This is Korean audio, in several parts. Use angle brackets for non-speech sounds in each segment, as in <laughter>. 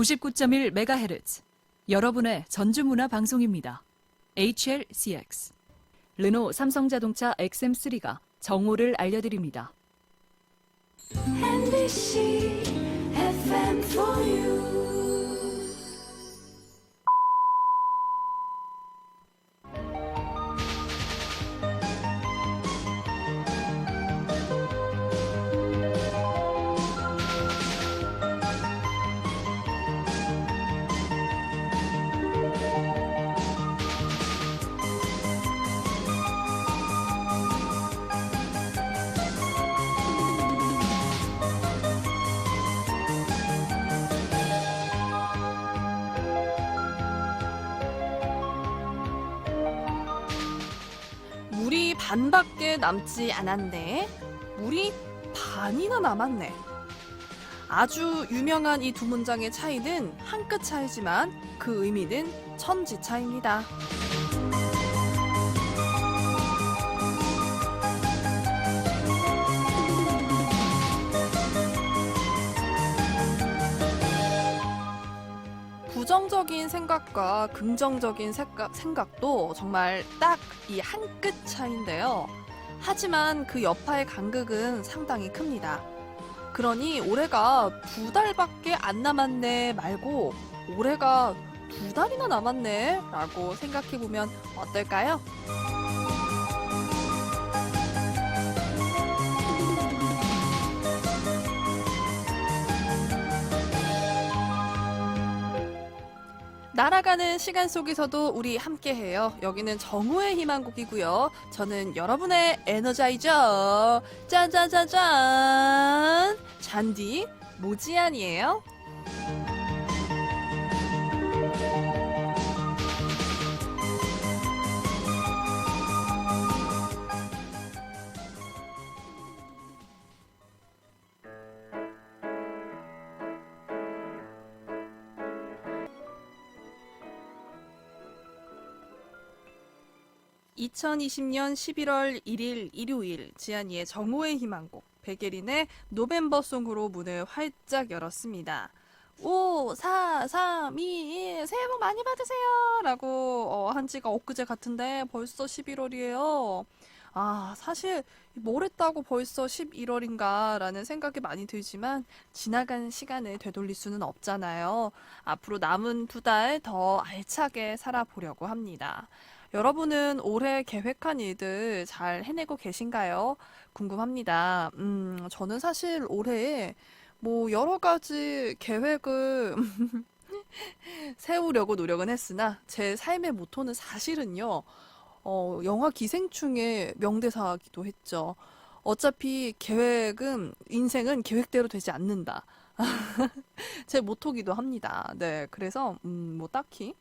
99.1MHz 여러분의 전주문화 방송입니다. HLCX 르노 삼성자동차 XM3가 정오를 알려드립니다. NBC 반밖에 남지 않았네. 물이 반이나 남았네. 아주 유명한 이 두 문장의 차이는 한 끗 차이지만 그 의미는 천지 차이입니다. 생각과 긍정적인 생각, 생각 도 정말 딱 이 한 끗 차인데요. 하지만 그 여파의 간극은 상당히 큽니다. 그러니 올해가 두 달밖에 안 남았네 말고 올해가 두 달이나 남았네 라고 생각해 보면 어떨까요? 날아가는 시간 속에서도 우리 함께해요. 여기는 정우의 희망곡이고요. 저는 여러분의 에너자이저 짠짠짠짠 잔디 모지안이에요. (2020년 11월 1일) 일요일 지안이의 정오의 희망곡 백예린의 노벤버송으로 문을 활짝 열었습니다. 5, 4, 3, 2, 1 새해 복 많이 받으세요 라고 어, 한 지가 엊그제 같은데 벌써 11월이에요. 아 사실 뭘 했다고 벌써 11월인가 라는 생각이 많이 들지만 지나간 시간을 되돌릴 수는 없잖아요. 앞으로 남은 두 달 더 알차게 살아보려고 합니다. 여러분은 올해 계획한 일들 잘 해내고 계신가요? 궁금합니다. 음, 저는 사실 올해에 뭐 여러 가지 계획을 <laughs> 세우려고 노력은 했으나 제 삶의 모토는 사실은요, 어, 영화 기생충의 명대사기도 했죠. 어차피 계획은, 인생은 계획대로 되지 않는다. <laughs> 제 모토기도 합니다. 네, 그래서, 음, 뭐 딱히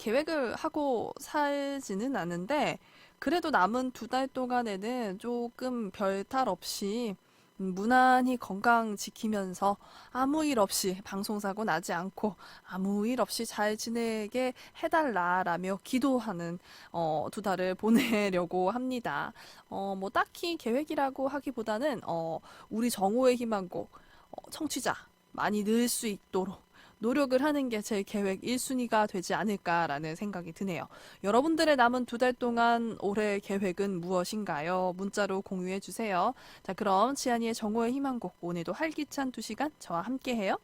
계획을 하고 살지는 않은데, 그래도 남은 두 달 동안에는 조금 별탈 없이 음, 무난히 건강 지키면서 아무 일 없이 방송사고 나지 않고 아무 일 없이 잘 지내게 해달라라며 기도하는 어, 두 달을 보내려고 합니다. 어, 뭐 딱히 계획이라고 하기보다는 어, 우리 정오의 희망곡 어, 청취자 많이 늘 수 있도록 노력을 하는 게 제 계획 1순위가 되지 않을까라는 생각이 드네요. 여러분들의 남은 두 달 동안 올해 계획은 무엇인가요? 문자로 공유해 주세요. 자, 그럼 지안이의 정오의 희망곡 오늘도 활기찬 두 시간 저와 함께 해요.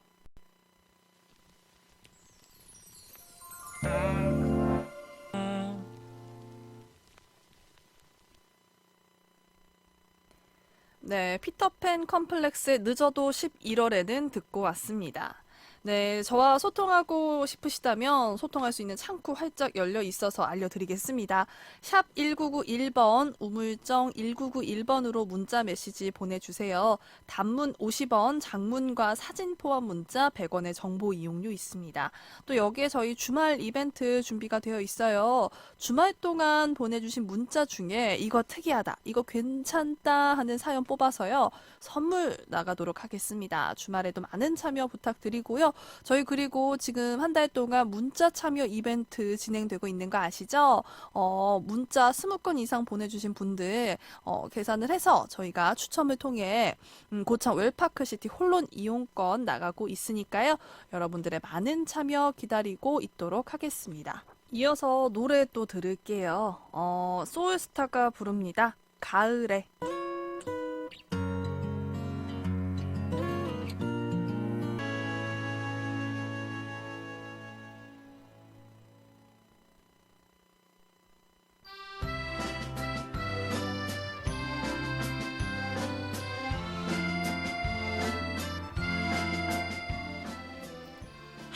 네, 피터팬 컴플렉스의 늦어도 11월에는 듣고 왔습니다. 네, 저와 소통하고 싶으시다면 소통할 수 있는 창구 활짝 열려 있어서 알려드리겠습니다. 샵 1991번, 우물정 1991번으로 문자 메시지 보내주세요. 단문 50원, 장문과 사진 포함 문자 100원의 정보 이용료 있습니다. 또 여기에 저희 주말 이벤트 준비가 되어 있어요. 주말 동안 보내주신 문자 중에 이거 특이하다, 이거 괜찮다 하는 사연 뽑아서요. 선물 나가도록 하겠습니다. 주말에도 많은 참여 부탁드리고요. 저희 그리고 지금 한 달 동안 문자 참여 이벤트 진행되고 있는 거 아시죠? 어, 문자 20건 이상 보내주신 분들, 어, 계산을 해서 저희가 추첨을 통해, 음, 고창 웰파크시티 홀론 이용권 나가고 있으니까요. 여러분들의 많은 참여 기다리고 있도록 하겠습니다. 이어서 노래 또 들을게요. 어, 소울스타가 부릅니다. 가을에.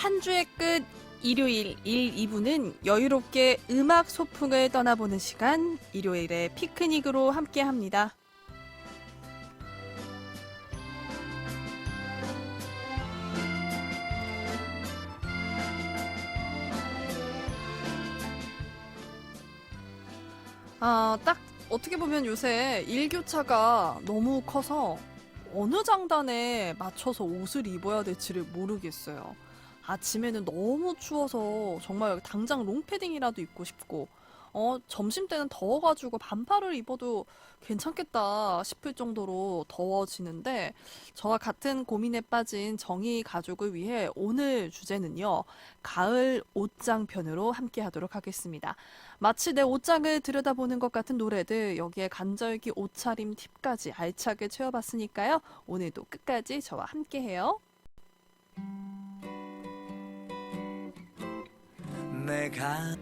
한 주의 끝 일요일 1, 2부는 여유롭게 음악 소풍을 떠나보는 시간 일요일의 피크닉으로 함께 합니다. 아, 딱 어떻게 보면 요새 일교차가 너무 커서 어느 장단에 맞춰서 옷을 입어야 될지를 모르겠어요. 아침에는 너무 추워서 정말 당장 롱패딩이라도 입고 싶고, 어, 점심 때는 더워가지고 반팔을 입어도 괜찮겠다 싶을 정도로 더워지는데, 저와 같은 고민에 빠진 정희 가족을 위해 오늘 주제는요, 가을 옷장 편으로 함께 하도록 하겠습니다. 마치 내 옷장을 들여다보는 것 같은 노래들, 여기에 간절기 옷차림 팁까지 알차게 채워봤으니까요, 오늘도 끝까지 저와 함께 해요. 내가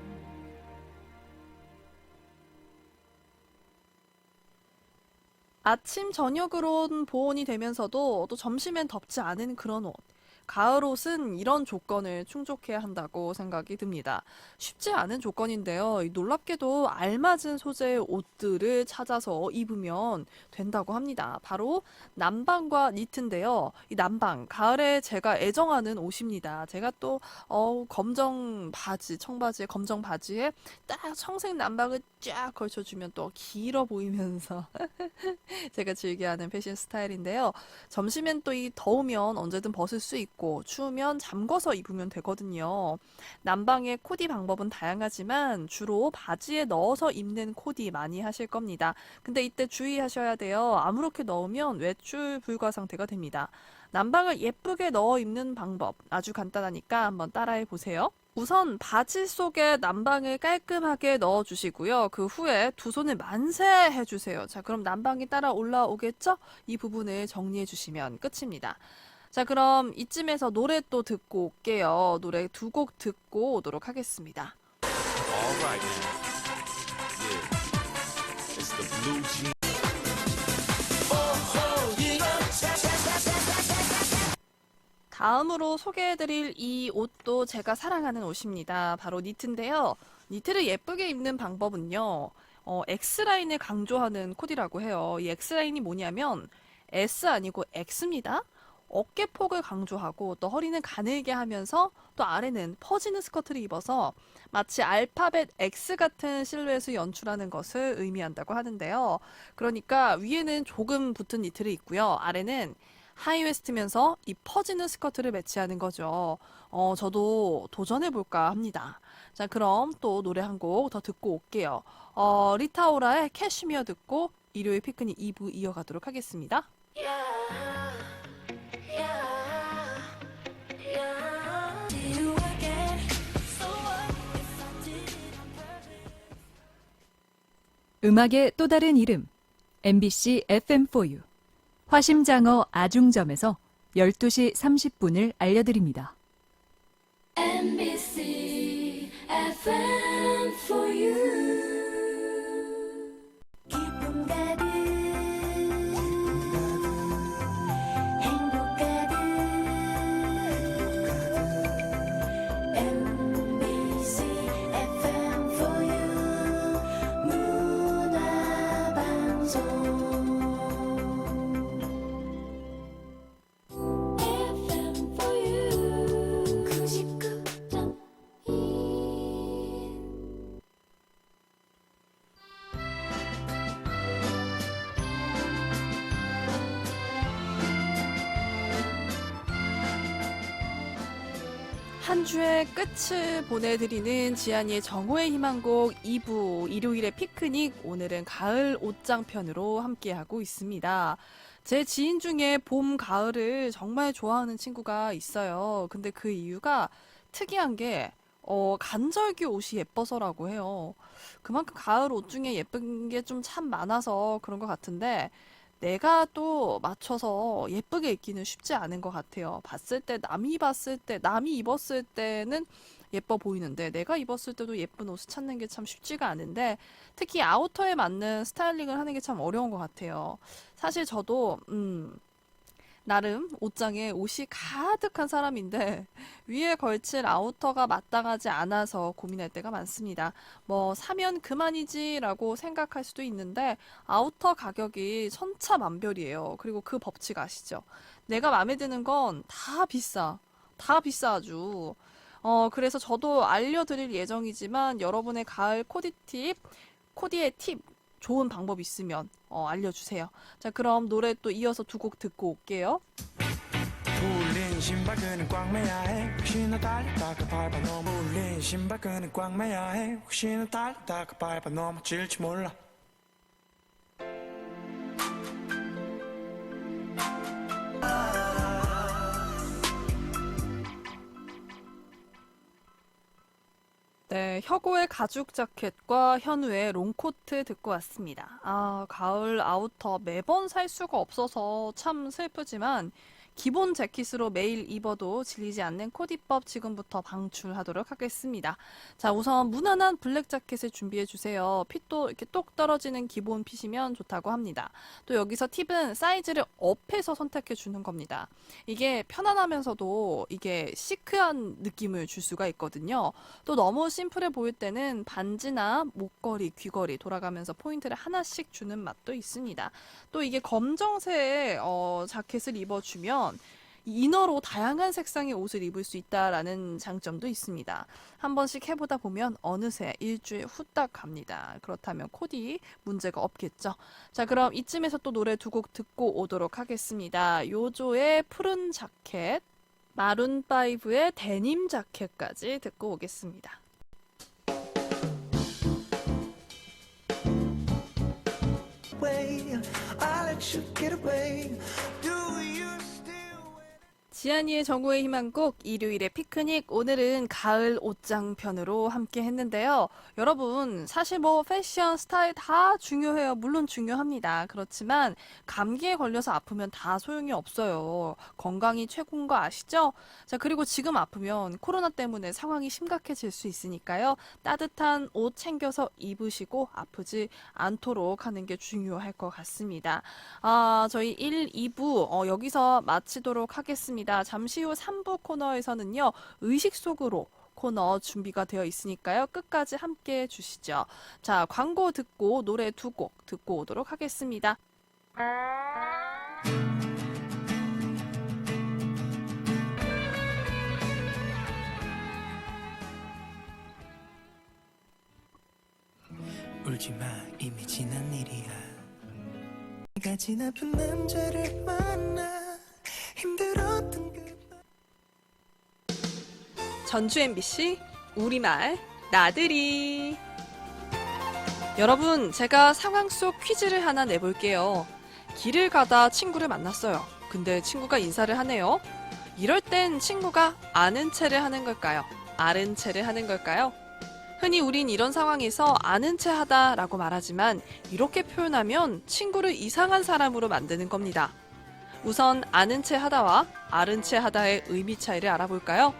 아침, 저녁으론 보온이 되면서도 또 점심엔 덥지 않은 그런 옷. 가을 옷은 이런 조건을 충족해야 한다고 생각이 듭니다. 쉽지 않은 조건인데요. 이 놀랍게도 알맞은 소재의 옷들을 찾아서 입으면 된다고 합니다. 바로 남방과 니트인데요. 이 남방, 가을에 제가 애정하는 옷입니다. 제가 또, 어, 검정 바지, 청바지에 검정 바지에 딱 청색 남방을 쫙 걸쳐주면 또 길어 보이면서 <laughs> 제가 즐겨하는 패션 스타일인데요. 점심엔 또 이 더우면 언제든 벗을 수 있고 추우면 잠궈서 입으면 되거든요. 난방의 코디 방법은 다양하지만 주로 바지에 넣어서 입는 코디 많이 하실 겁니다. 근데 이때 주의하셔야 돼요. 아무렇게 넣으면 외출 불가 상태가 됩니다. 난방을 예쁘게 넣어 입는 방법 아주 간단하니까 한번 따라해 보세요. 우선 바지 속에 난방을 깔끔하게 넣어 주시고요. 그 후에 두 손을 만세 해 주세요. 자, 그럼 난방이 따라 올라오겠죠? 이 부분을 정리해 주시면 끝입니다. 자, 그럼 이쯤에서 노래 또 듣고 올게요. 노래 두 곡 듣고 오도록 하겠습니다. 다음으로 소개해드릴 이 옷도 제가 사랑하는 옷입니다. 바로 니트인데요. 니트를 예쁘게 입는 방법은요. 어, X라인을 강조하는 코디라고 해요. 이 X라인이 뭐냐면 S 아니고 X입니다. 어깨 폭을 강조하고 또 허리는 가늘게 하면서 또 아래는 퍼지는 스커트를 입어서 마치 알파벳 X 같은 실루엣을 연출하는 것을 의미한다고 하는데요. 그러니까 위에는 조금 붙은 니트를 입고요. 아래는 하이웨스트면서 이 퍼지는 스커트를 매치하는 거죠. 어, 저도 도전해볼까 합니다. 자, 그럼 또 노래 한 곡 더 듣고 올게요. 어, 리타오라의 캐시미어 듣고 일요일 피크닉 2부 이어가도록 하겠습니다. 음악의 또 다른 이름 MBC FM4U 화심장어 아중점에서 12시 30분을 알려드립니다. 한 주의 끝을 보내드리는 지안이의 정오의 희망곡 2부 일요일의 피크닉 오늘은 가을 옷장 편으로 함께하고 있습니다. 제 지인 중에 봄, 가을을 정말 좋아하는 친구가 있어요. 근데 그 이유가 특이한 게 어, 간절기 옷이 예뻐서라고 해요. 그만큼 가을 옷 중에 예쁜 게 좀 참 많아서 그런 것 같은데 내가 또 맞춰서 예쁘게 입기는 쉽지 않은 것 같아요. 봤을 때, 남이 봤을 때, 남이 입었을 때는 예뻐 보이는데, 내가 입었을 때도 예쁜 옷을 찾는 게 참 쉽지가 않은데, 특히 아우터에 맞는 스타일링을 하는 게 참 어려운 것 같아요. 사실 저도, 음, 나름 옷장에 옷이 가득한 사람인데, <laughs> 위에 걸칠 아우터가 마땅하지 않아서 고민할 때가 많습니다. 뭐, 사면 그만이지라고 생각할 수도 있는데, 아우터 가격이 천차만별이에요. 그리고 그 법칙 아시죠? 내가 마음에 드는 건 다 비싸. 다 비싸 아주. 어, 그래서 저도 알려드릴 예정이지만 여러분의 가을 코디 팁, 코디의 팁, 좋은 방법 있으면 어, 알려주세요. 자, 그럼 노래 또 이어서 두 곡 듣고 올게요. 울린 신발끈은 꽉 매야 해 혹시나 달리다가 밟아 넘어 울린 신발끈은 꽉 매야 해 혹시나 달리다가 밟아 넘어질지 몰라 네, 혁오의 가죽 자켓과 현우의 롱코트 듣고 왔습니다. 아, 가을 아우터 매번 살 수가 없어서 참 슬프지만 기본 재킷으로 매일 입어도 질리지 않는 코디법 지금부터 방출하도록 하겠습니다. 자, 우선 무난한 블랙 자켓을 준비해 주세요. 핏도 이렇게 똑 떨어지는 기본 핏이면 좋다고 합니다. 또 여기서 팁은 사이즈를 업해서 선택해 주는 겁니다. 이게 편안하면서도 이게 시크한 느낌을 줄 수가 있거든요. 또 너무 심플해 보일 때는 반지나 목걸이, 귀걸이 돌아가면서 포인트를 하나씩 주는 맛도 있습니다. 또 이게 검정색 어, 자켓을 입어주면 이너로 다양한 색상의 옷을 입을 수 있다라는 장점도 있습니다. 한 번씩 해보다 보면 어느새 일주일 후딱 갑니다. 그렇다면 코디 문제가 없겠죠. 자, 그럼 이쯤에서 또 노래 두 곡 듣고 오도록 하겠습니다. 요조의 푸른 자켓, 마룬5의 데님 자켓까지 듣고 오겠습니다. 지안이의 정오의 희망곡 일요일의 피크닉 오늘은 가을 옷장 편으로 함께 했는데요. 여러분 사실 뭐 패션 스타일 다 중요해요. 물론 중요합니다. 그렇지만 감기에 걸려서 아프면 다 소용이 없어요. 건강이 최고인 거 아시죠? 자 그리고 지금 아프면 코로나 때문에 상황이 심각해질 수 있으니까요. 따뜻한 옷 챙겨서 입으시고 아프지 않도록 하는 게 중요할 것 같습니다. 아, 저희 1, 2부 어, 여기서 마치도록 하겠습니다. 잠시 후 3부 코너에서는요. 의식 속으로 코너 준비가 되어 있으니까요. 끝까지 함께 해 주시죠. 자, 광고 듣고 노래 두 곡 듣고 오도록 하겠습니다. 울지 마 이미 지난 일이야 내가 지나쁜 남자를 만나 전주 MBC 우리말 나들이. 여러분 제가 상황 속 퀴즈를 하나 내볼게요. 길을 가다 친구를 만났어요. 근데 친구가 인사를 하네요. 이럴 땐 친구가 아는 체를 하는 걸까요? 아는 체를 하는 걸까요? 흔히 우린 이런 상황에서 아는 체 하다라고 말하지만 이렇게 표현하면 친구를 이상한 사람으로 만드는 겁니다. 우선 아는 체 하다와 아른 체 하다의 의미 차이를 알아볼까요?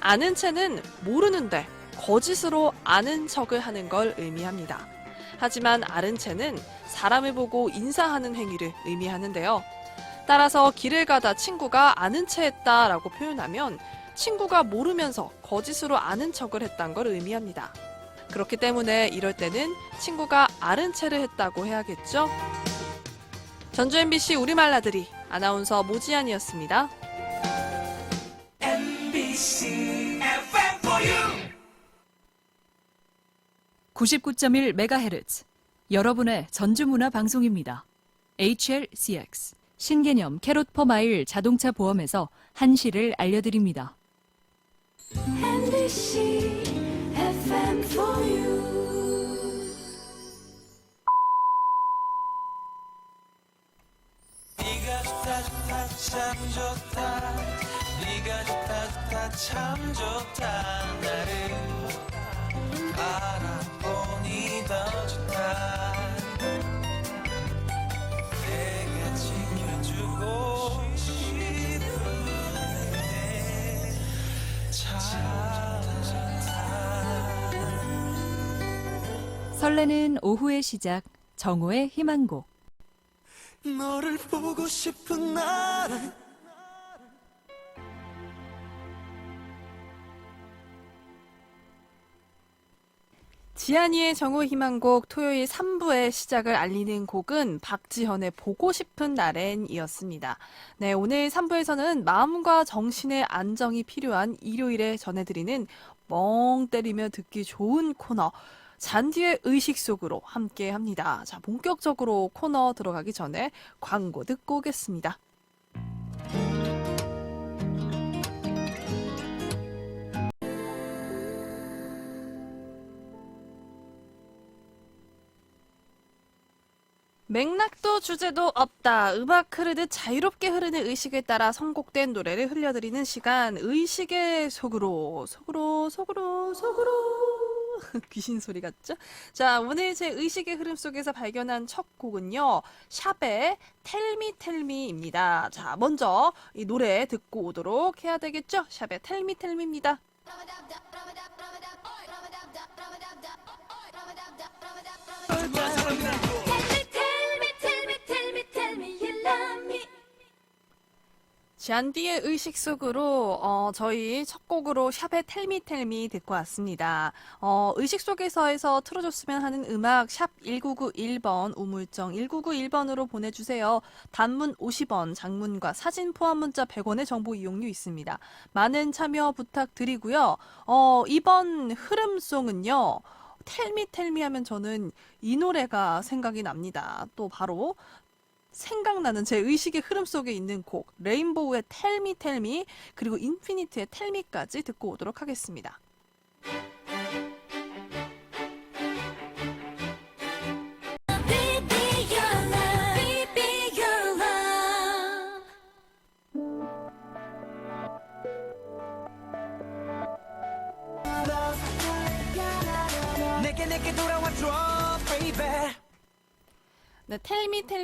아는 채는 모르는데 거짓으로 아는 척을 하는 걸 의미합니다. 하지만 아는 채는 사람을 보고 인사하는 행위를 의미하는데요. 따라서 길을 가다 친구가 아는 채 했다라고 표현하면 친구가 모르면서 거짓으로 아는 척을 했단 걸 의미합니다. 그렇기 때문에 이럴 때는 친구가 아는 채를 했다고 해야겠죠? 전주 MBC 우리말 나들이 아나운서 모지안이었습니다. 99.1MHz 여러분의 전주문화 방송입니다. HLCX 신개념 캐롯 퍼마일 자동차 보험에서 한시를 알려드립니다. 네가 좋다 참 좋다 네가 좋다 좋다 참 좋다. 나를 알아보니 더 좋다. 내가 지켜주고 싶은데 참 좋다 설레는 오후의 시작 정오의 희망곡. 너를 보고 싶은 날 지안이의 정오 희망곡 토요일 3부의 시작을 알리는 곡은 박지현의 보고 싶은 날엔 이었습니다. 네, 오늘 3부에서는 마음과 정신의 안정이 필요한 일요일에 전해드리는 멍 때리며 듣기 좋은 코너 잔디의 의식 속으로 함께 합니다. 자, 본격적으로 코너 들어가기 전에 광고 듣고 오겠습니다. 맥락도 주제도 없다. 음악 흐르듯 자유롭게 흐르는 의식에 따라 선곡된 노래를 흘려드리는 시간. 의식의 속으로, 속으로, 속으로, 속으로. <laughs> 귀신 소리 같죠? 자, 오늘 제 의식의 흐름 속에서 발견한 첫 곡은요. 샵의 텔미 텔미입니다. 자, 먼저 이 노래 듣고 오도록 해야 되겠죠? 샵의 텔미 텔미입니다. 잔디의 의식 속으로 어, 저희 첫 곡으로 샵의 텔미 텔미 듣고 왔습니다. 어, 의식 속에서에서 틀어줬으면 하는 음악 샵 1991번 우물정 1991번으로 보내주세요. 단문 50원, 장문과 사진 포함 문자 100원의 정보 이용료 있습니다. 많은 참여 부탁드리고요. 어, 이번 흐름송은요. 텔미 텔미 하면 저는 이 노래가 생각이 납니다. 또 바로 생각나는 제 의식의 흐름 속에 있는 곡 레인보우의 텔미 텔미 그리고 인피니트의 텔미까지 듣고 오도록 하겠습니다.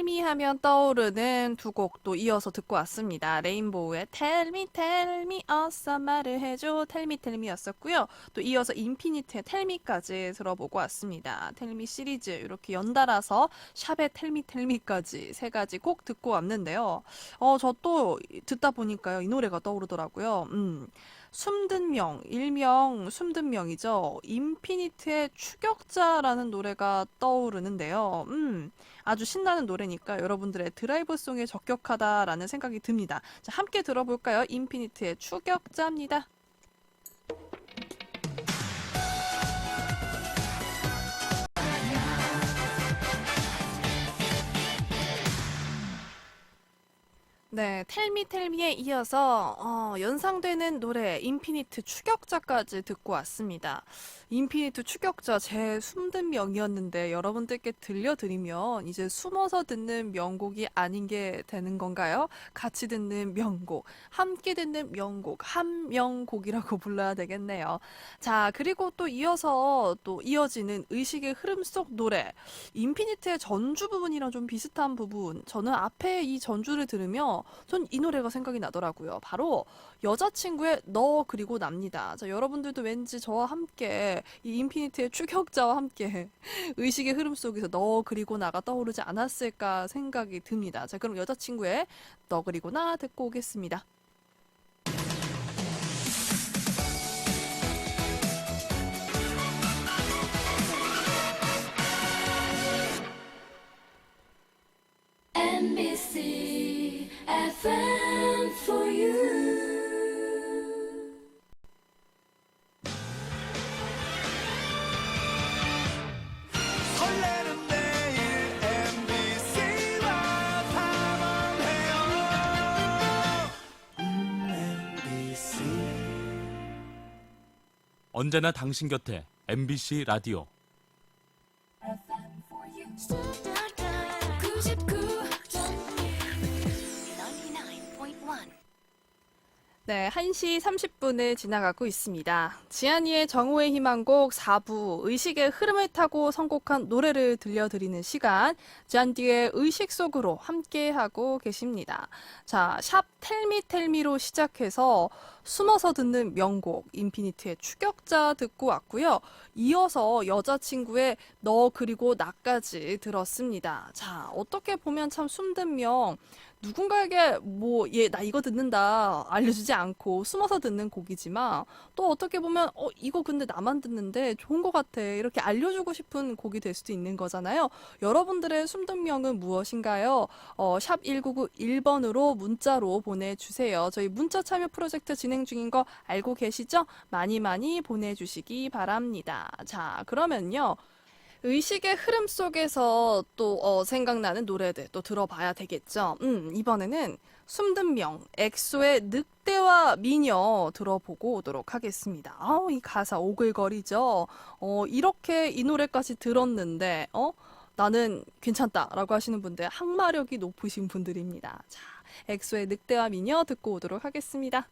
텔미 하면 떠오르는 두 곡도 이어서 듣고 왔습니다. 레인보우의 텔미 텔미 어서 말을 해줘 텔미 텔미였었고요. 또 이어서 인피니트의 텔미까지 들어보고 왔습니다. 텔미 시리즈 이렇게 연달아서 샵의 텔미 텔미까지 세 가지 곡 듣고 왔는데요. 어, 저 또 듣다 보니까요. 이 노래가 떠오르더라고요. 음. 숨든 명, 일명 숨든 명이죠. 인피니트의 추격자라는 노래가 떠오르는데요. 음, 아주 신나는 노래니까 여러분들의 드라이브송에 적격하다라는 생각이 듭니다. 자, 함께 들어볼까요? 인피니트의 추격자입니다. 네, 텔미 텔미에 이어서 어, 연상되는 노래 인피니트 추격자까지 듣고 왔습니다. 인피니트 추격자 제 숨든 명이었는데 여러분들께 들려드리면 이제 숨어서 듣는 명곡이 아닌 게 되는 건가요? 같이 듣는 명곡, 함께 듣는 명곡, 한 명곡이라고 <laughs> 불러야 되겠네요. 자, 그리고 또 이어서 또 이어지는 의식의 흐름 속 노래 인피니트의 전주 부분이랑 좀 비슷한 부분. 저는 앞에 이 전주를 들으며 전 이 노래가 생각이 나더라고요. 바로 여자친구의 너 그리고 납니다. 자, 여러분들도 왠지 저와 함께 이 인피니트의 추격자와 함께 <laughs> 의식의 흐름 속에서 너 그리고 나가 떠오르지 않았을까 생각이 듭니다. 자, 그럼 여자친구의 너 그리고 나 듣고 오겠습니다. 언제나 당신 곁에 MBC 라디오. 99 네, 1시 30분을 지나가고 있습니다. 지안이의 정오의 희망곡 4부 의식의 흐름을 타고 선곡한 노래를 들려드리는 시간 지안디의 의식 속으로 함께하고 계십니다. 자, 샵 텔미 텔미로 시작해서 숨어서 듣는 명곡 인피니트의 추격자 듣고 왔고요. 이어서 여자친구의 너 그리고 나까지 들었습니다. 자, 어떻게 보면 참 숨든 명 누군가에게 뭐 얘 나 이거 듣는다 알려주지 않고 숨어서 듣는 곡이지만 또 어떻게 보면 어 이거 근데 나만 듣는데 좋은 것 같아 이렇게 알려주고 싶은 곡이 될 수도 있는 거잖아요. 여러분들의 숨든 명은 무엇인가요? 어, 샵 1991번으로 문자로 보내주세요. 저희 문자 참여 프로젝트 진행 중인 거 알고 계시죠? 많이 많이 보내주시기 바랍니다. 자 그러면요. 의식의 흐름 속에서 또 어, 생각나는 노래들 또 들어봐야 되겠죠. 음, 이번에는 숨든 명 엑소의 늑대와 미녀 들어보고 오도록 하겠습니다. 아우 이 가사 오글거리죠. 어, 이렇게 이 노래까지 들었는데 어 나는 괜찮다 라고 하시는 분들 항마력이 높으신 분들입니다. 자, 엑소의 늑대와 미녀 듣고 오도록 하겠습니다.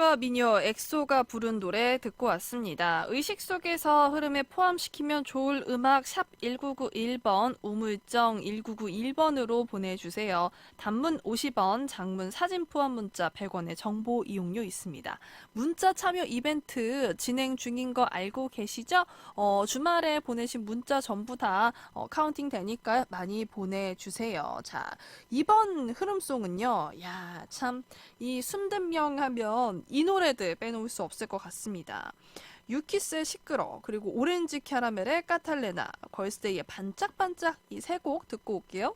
네, 늑대와 미녀 엑소가 부른 노래 듣고 왔습니다. 의식 속에서 흐름에 포함시키면 좋을 음악 샵 1991번 우물정 1991번으로 보내주세요. 단문 50원, 장문 사진 포함 문자 100원의 정보 이용료 있습니다. 문자 참여 이벤트 진행 중인 거 알고 계시죠? 어, 주말에 보내신 문자 전부 다 어, 카운팅 되니까 많이 보내주세요. 자, 이번 흐름송은요. 야, 참 이 숨든 명 하면 이 노래들 빼놓을 수 없을 것 같습니다. 유키스의 시끄러 그리고 오렌지 캐러멜의 까탈레나 걸스데이의 반짝반짝 이 세 곡 듣고 올게요.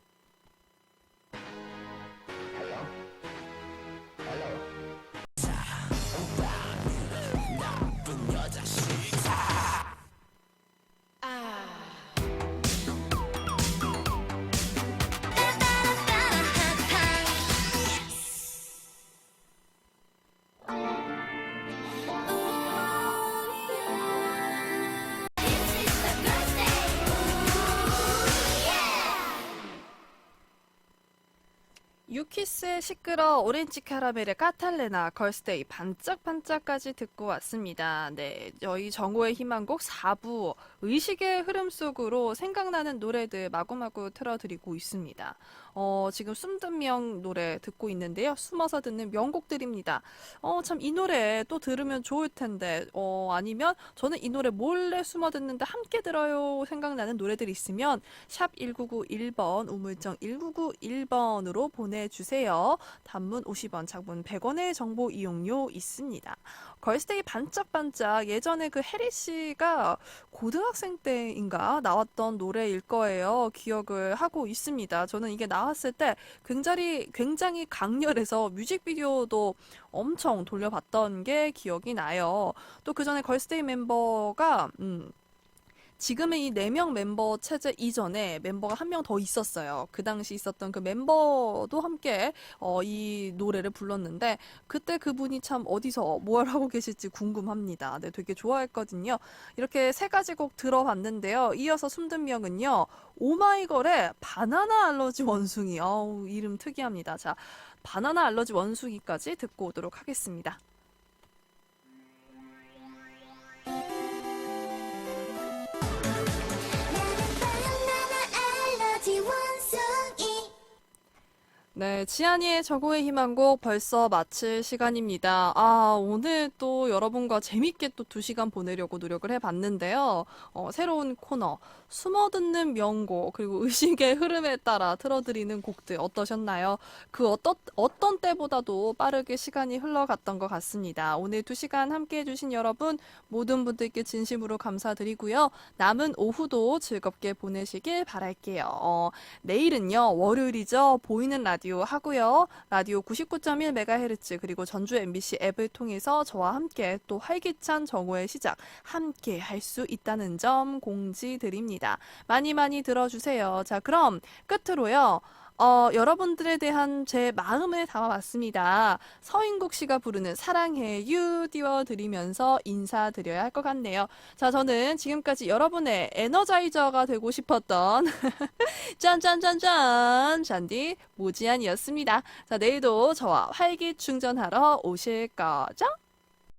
시끄러 오렌지 캐러멜의 까탈레나 걸스데이 반짝반짝까지 듣고 왔습니다. 네, 저희 정오의 희망곡 4부 의식의 흐름 속으로 생각나는 노래들 마구마구 틀어드리고 있습니다. 어, 지금 숨든 명 노래 듣고 있는데요. 숨어서 듣는 명곡들입니다. 어, 참 이 노래 또 들으면 좋을 텐데, 어, 아니면 저는 이 노래 몰래 숨어 듣는데 함께 들어요 생각나는 노래들 있으면 샵 1991번 우물정 1991번으로 보내주세요. 단문 50원, 장문 100원의 정보 이용료 있습니다. 걸스데이 반짝반짝 예전에 그 해리 씨가 고등학생 때인가 나왔던 노래일 거예요. 기억을 하고 있습니다. 저는 이게 나왔을 때 굉장히 굉장히 강렬해서 뮤직비디오도 엄청 돌려봤던 게 기억이 나요. 또 그 전에 걸스데이 멤버가 음 지금의 이 네 명 멤버 체제 이전에 멤버가 한 명 더 있었어요. 그 당시 있었던 그 멤버도 함께 어, 이 노래를 불렀는데 그때 그분이 참 어디서 뭘 하고 계실지 궁금합니다. 네, 되게 좋아했거든요. 이렇게 세 가지 곡 들어봤는데요. 이어서 숨든 명은요. 오마이걸의 바나나 알러지 원숭이. 어우, 이름 특이합니다. 자, 바나나 알러지 원숭이까지 듣고 오도록 하겠습니다. 네, 지안이의 저고의 희망곡 벌써 마칠 시간입니다. 아, 오늘 또 여러분과 재밌게 또두 시간 보내려고 노력을 해봤는데요. 어, 새로운 코너, 숨어 듣는 명곡, 그리고 의식의 흐름에 따라 틀어드리는 곡들 어떠셨나요? 그 어떤, 어떤 때보다도 빠르게 시간이 흘러갔던 것 같습니다. 오늘 두 시간 함께 해주신 여러분, 모든 분들께 진심으로 감사드리고요. 남은 오후도 즐겁게 보내시길 바랄게요. 어, 내일은요, 월요일이죠. 보이는 라디오 하고요. 라디오 99.1MHz 그리고 전주 MBC 앱을 통해서 저와 함께 또 활기찬 정오의 시작 함께 할 수 있다는 점 공지드립 니다. 많이 많이 들어주세요. 자, 그럼 끝으로요. 어, 여러분들에 대한 제 마음을 담아봤습니다. 서인국 씨가 부르는 사랑해 유 띄워드리면서 인사드려야 할 것 같네요. 자, 저는 지금까지 여러분의 에너자이저가 되고 싶었던 <laughs> 짠짠짠짠 잔디 모지안이었습니다. 자, 내일도 저와 활기 충전하러 오실 거죠?